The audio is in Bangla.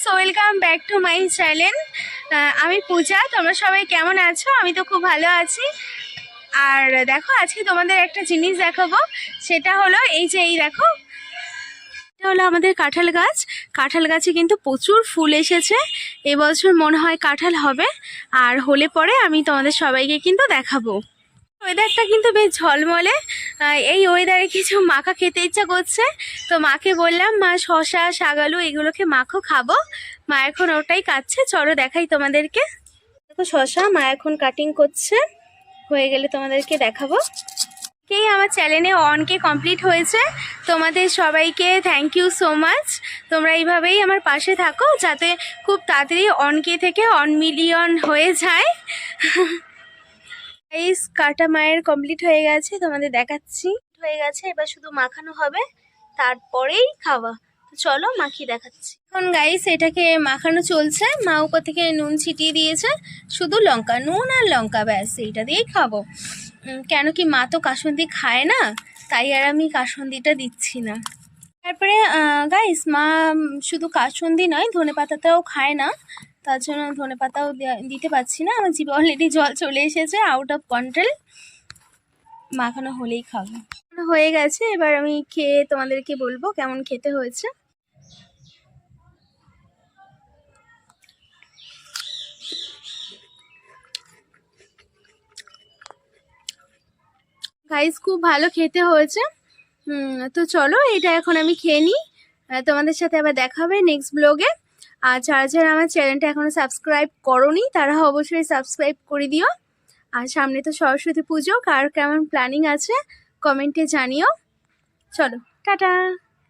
Guys welcome back to my channel আমি পূজা, তোমরা সবাই কেমন আছো? আমি তো খুব ভালো আছি। আর দেখো, আজকে তোমাদের একটা জিনিস দেখাবো। সেটা হলো, এই যে এই দেখো, এটা হলো আমাদের কাঁঠাল গাছ। কাঁঠাল গাছে কিন্তু প্রচুর ফুল এসেছে। এবছর মনে হয় কাঁঠাল হবে। আর হলে পরে আমি তোমাদের সবাইকে কিন্তু দেখাবো। ওয়েদারটা কিন্তু বেশ ঝলমলে। এই ওয়েদারে কিছু মাখা খেতে ইচ্ছা করছে। তো মাকে বললাম, মা শশা শাগালু এগুলোকে মাখো, খাব। মা এখন ওটাই কাটছে, চলো দেখাই তোমাদেরকে। দেখো শশা মা এখন কাটিং করছে। হয়ে গেলে তোমাদেরকে দেখাবো। কেই আমার চ্যানেলে অনকে কমপ্লিট হয়েছে। তোমাদের সবাইকে থ্যাংক ইউ সো মাচ তোমরা এইভাবেই আমার পাশে থাকো, যাতে খুব তাড়াতাড়ি অনকে থেকে অন মিলিয়ন হয়ে যায়। এই কাটা মায়ের কমপ্লিট হয়ে গেছে, তোমাদের দেখাচ্ছি। হয়ে গেছে, এবার শুধু মাখানো হবে, তারপরেই খাওয়া। চলো, মাখিয়ে দেখাচ্ছি। এখন গাইস এটাকে মাখানো চলছে। মা উপর থেকে নুন ছিটিয়ে দিয়েছে, শুধু লঙ্কা, নুন আর লঙ্কা ব্যাস, এইটা দিয়েই খাব। কেন কি মা তো কাসুন্দি খায় না, তাই আর আমি কাসুন্দিটা দিচ্ছি না। তারপরে গাইস মা শুধু কাসুন্দি নয় ধনে পাতাটাও খায় না। তার জন্য ধনে পাতাও দিতে পারছি না। আমার জিভে অলরেডি জল চলে এসেছে আউট অফ কন্ট্রোল মাখানো হলেই খাব। হয়ে গেছে, এবার আমি খেয়ে তোমাদেরকে বলব কেমন খেতে হয়েছে। গাইস খুব ভালো খেতে হয়েছে। তো চলো, এটা এখন আমি খেয়ে নিই। তোমাদের সাথে আবার দেখা হবে নেক্সট ব্লগে আর যারা যারা আমার চ্যানেলটা এখনও সাবস্ক্রাইব করনি, তারা অবশ্যই সাবস্ক্রাইব করে দিও। আর সামনে তো সরস্বতী পুজো, কার কেমন প্ল্যানিং আছে কমেন্টে জানিও। চলো, টাটা!